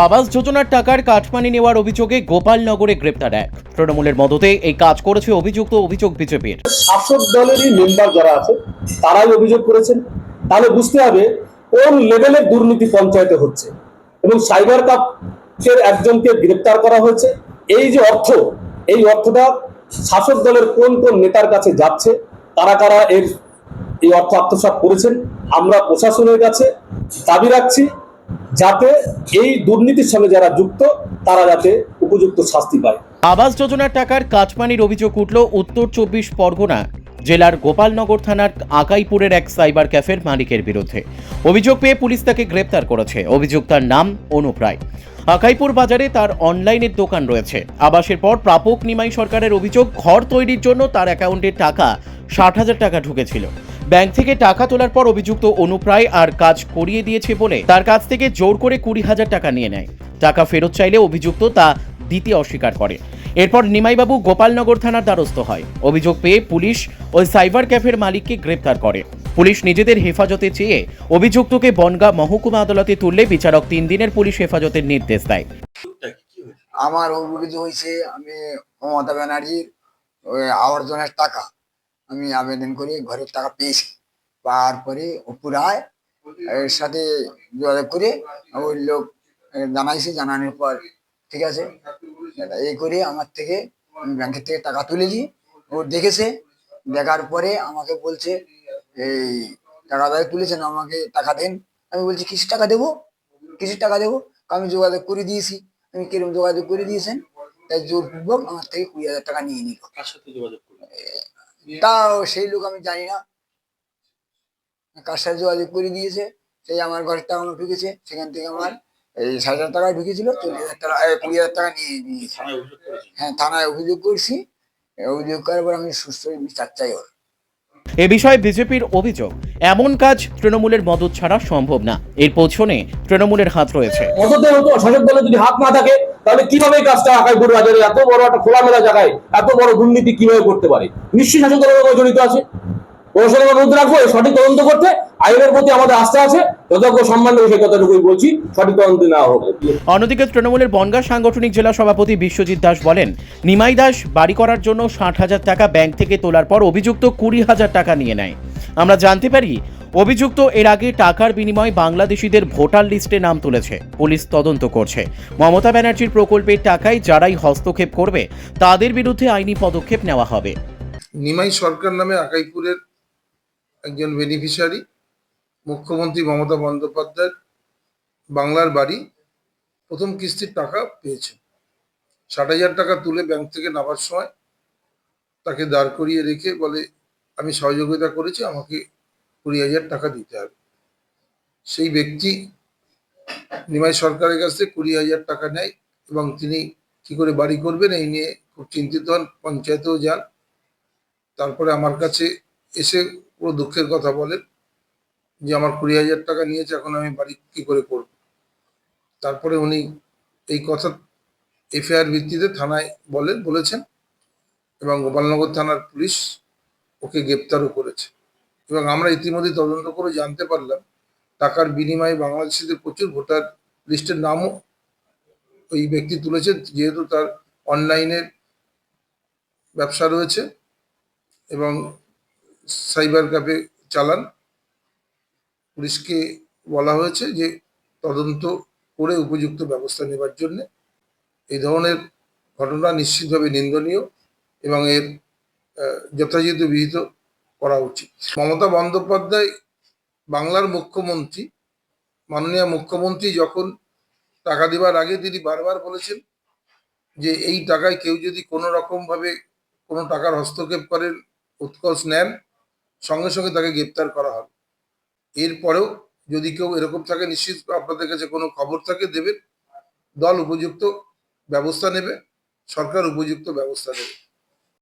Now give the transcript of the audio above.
আবাস যোজনার টাকার কাঠমানি নেওয়ার অভিযোগে গোপালনগরে গ্রেপ্তার এক। তৃণমূলের মদতে এই কাজ করেছে অভিযুক্ত অভিযোগ বিজেপির। শাসক দলেরই মেম্বার যারা আছে, তারাই অভিযোগ করেছেন। তাহলে বুঝতে হবে, কোন লেভেলের দুর্নীতি পঞ্চায়েতে হচ্ছে? এবং সাইবার কাপের একজনকে গ্রেপ্তার করা হয়েছে। এই যে অর্থ, এই অর্থটা শাসক দলের কোন কোন নেতার কাছে যাচ্ছে কারা কারা এর, এই অর্থ আত্মসাৎ করেছেন, আমরা প্রশাসনের কাছে দাবি রাখছি। যাতে এই দুর্নীতির সঙ্গে যারা যুক্ত, তারা যাতে উপযুক্ত শাস্তি পায়। আবাস যোজনার টাকার কাটমানির অভিযোগ উঠল উত্তর চব্বিশ পরগনা জেলার গোপালনগর থানার আকাইপুরের এক সাইবার ক্যাফের মালিকের বিরুদ্ধে। অভিযোগ পেয়ে পুলিশ তাকে গ্রেপ্তার করেছে। অভিযুক্তার নাম অনুপ রায় আকাইপুর বাজারে তার অনলাইনের দোকান রয়েছে। আবাসের পর প্রাপক নিমাই সরকারের অভিযোগ, ঘর তৈরির জন্য তার অ্যাকাউন্টে টাকা ষাট হাজার টাকা ঢুকেছিল। ব্যাংক থেকে টাকা তোলার পর অভিযুক্ত অনুপ্রায় আর কাজ করিয়ে দিয়েছে বলে তার কাছ থেকে জোর করে কুড়ি হাজার টাকা নিয়ে নেয়। টাকা ফেরত চাইলে অভিযুক্ত তা দিতে অস্বীকার করে। এরপর নিমাইবাবু গোপালনগর থানার দ্বারস্থ হয়। অভিযোগ পেয়ে পুলিশ ওই সাইবার ক্যাফের মালিককে গ্রেপ্তার করে। পুলিশ নিজেদের হেফাজতে চেয়ে অভিযুক্তকে বনগাঁ মহকুমা আদালতে তুললে বিচারক তিন দিনের পুলিশ হেফাজতের নির্দেশ দেয়। আমার অভিযোগ হয়েছে, আমি মমতা ব্যানার্জির আবর্জনের টাকা আমি আবেদন করে ঘরের টাকা পেয়েছি। পাওয়ার পরে অপুরায় এর সাথে যোগাযোগ করে ওই লোক এ, জানাইছে জানানোর পর ঠিক আছে? এই করে আমার থেকে আমি ব্যাংকের থেকে টাকা তুলে তুলেছি ও দেখেছে দেখার পরে আমাকে বলছে এই টাকা দায় তুলেছেন আমাকে টাকা দেন। আমি বলছি কিসের টাকা দেবো? কিসের টাকা দেবো? আমি যোগাযোগ করে দিয়েছি। আমি কীরকম যোগাযোগ করে দিয়েছেন? তাই জোরপূর্বক আমার থেকে কুড়ি হাজার টাকা নিয়ে নিল। তাও সেই লোক আমি জানি না। কার সাথে যোগাযোগ করে দিয়েছে সেই আমার ঘরের টাকা আমার ঢুকেছে। সেখান থেকে আমার এই ষাট হাজার টাকা ঢুকেছিল চল্লিশ হাজার টাকা কুড়ি হাজার টাকা নিয়ে নিয়েছে হ্যাঁ থানায় অভিযোগ করছি। অভিযোগ করার পর আমি সুস্থ বিচার চাই ওর। এ বিষয়ে বিজেপির অভিযোগ এমন কাজ তৃণমূলের মদত ছাড়া সম্ভব না। এর পেছনে তৃণমূলের হাত রয়েছে। শাসক দলের যদি হাত না থাকে তাহলে কীভাবে এই কাজটা আকাইপুর বাজারে এত বড় একটা খোলামেলা জায়গায়, এত বড় দুর্নীতি কীভাবে করতে পারে? নিশ্চয়ই শাসক দলের জড়িত আছে। প্রশাসনের অনুরোধ রাখব সঠিক তদন্ত করতে, আইনের প্রতি আমাদের আস্থা আছে সম্মান সেই কথাটুকুই বলছি, সঠিক তদন্ত অন্যদিকে তৃণমূলের বনগাঁ সাংগঠনিক জেলা সভাপতি বিশ্বজিৎ দাস বলেন, নিমাই দাস বাড়ি করার জন্য ষাট হাজার টাকা ব্যাংক থেকে তোলার পর অভিযুক্ত কুড়ি হাজার টাকা নিয়ে নেয়। আমরা জানতে পারি অভিযুক্ত এর আগে টাকার বিনিময়ে বাংলাদেশিদের ভোটার লিস্টে নাম তুলেছে। পুলিশ তদন্ত করছে। মমতা ব্যানার্জির প্রকল্পের টাকায় যারাই হস্তক্ষেপ করবে, তাদের বিরুদ্ধে আইনি পদক্ষেপ নেওয়া হবে। নিমাই সরকার নামে আকাইপুরের একজন বেনিফিশিয়ারি মুখ্যমন্ত্রী মমতা বন্দ্যোপাধ্যায়ের বাংলার বাড়ি, প্রথম কিস্তির টাকা পেয়েছে। ষাট হাজার টাকা তুলে ব্যাংক থেকে নামার সময় তাকে দাঁড় করিয়ে রেখে বলে, আমি সহযোগিতা করেছি, আমাকে কুড়ি হাজার টাকা দিতে হবে। সেই ব্যক্তি নিমাই সরকারের কাছে কুড়ি হাজার টাকা নেয় এবং তিনি কি করে বাড়ি করবেন এই নিয়ে খুব চিন্তিত হন, পঞ্চায়েতেও যান। তারপরে আমার কাছে এসে পুরো দুঃখের কথা বলেন যে আমার কুড়ি হাজার টাকা নিয়েছে, এখন আমি বাড়ি কি করে করব? তারপরে উনি এই কথা এফআইআর ভিত্তিতে থানায় বলেন, বলেছেন এবং গোপালনগর থানার পুলিশ ওকে গ্রেপ্তারও করেছে। এবং আমরা ইতিমধ্যে তদন্ত করে জানতে পারলাম, টাকার বিনিময়ে বাংলাদেশিদের প্রচুর ভোটার লিস্টের নামও ওই ব্যক্তি তুলেছেন, যেহেতু তার অনলাইনের ব্যবসা রয়েছে এবং সাইবার ক্যাফে চালান। পুলিশকে বলা হয়েছে যে তদন্ত করে উপযুক্ত ব্যবস্থা নেবার জন্য এই ধরনের ঘটনা নিশ্চিতভাবে নিন্দনীয় এবং এর যথাযথ বিহিত করা উচিত। মমতা বন্দ্যোপাধ্যায় বাংলার মুখ্যমন্ত্রী, মাননীয় মুখ্যমন্ত্রী যখন টাকা দেওয়ার আগে তিনি বারবার বলেছেন যে এই টাকায় কেউ যদি কোনো রকমভাবে কোনো টাকার হস্তক্ষেপ করেন উৎকর্ষ নেন, সঙ্গে সঙ্গে তাকে গ্রেপ্তার করা হবে। এরপরেও যদি কেউ এরকম থাকে, নিশ্চিত আপনাদের কাছে কোনো খবর থাকে, দেবেন। দল উপযুক্ত ব্যবস্থা নেবে, সরকার উপযুক্ত ব্যবস্থা নেবে।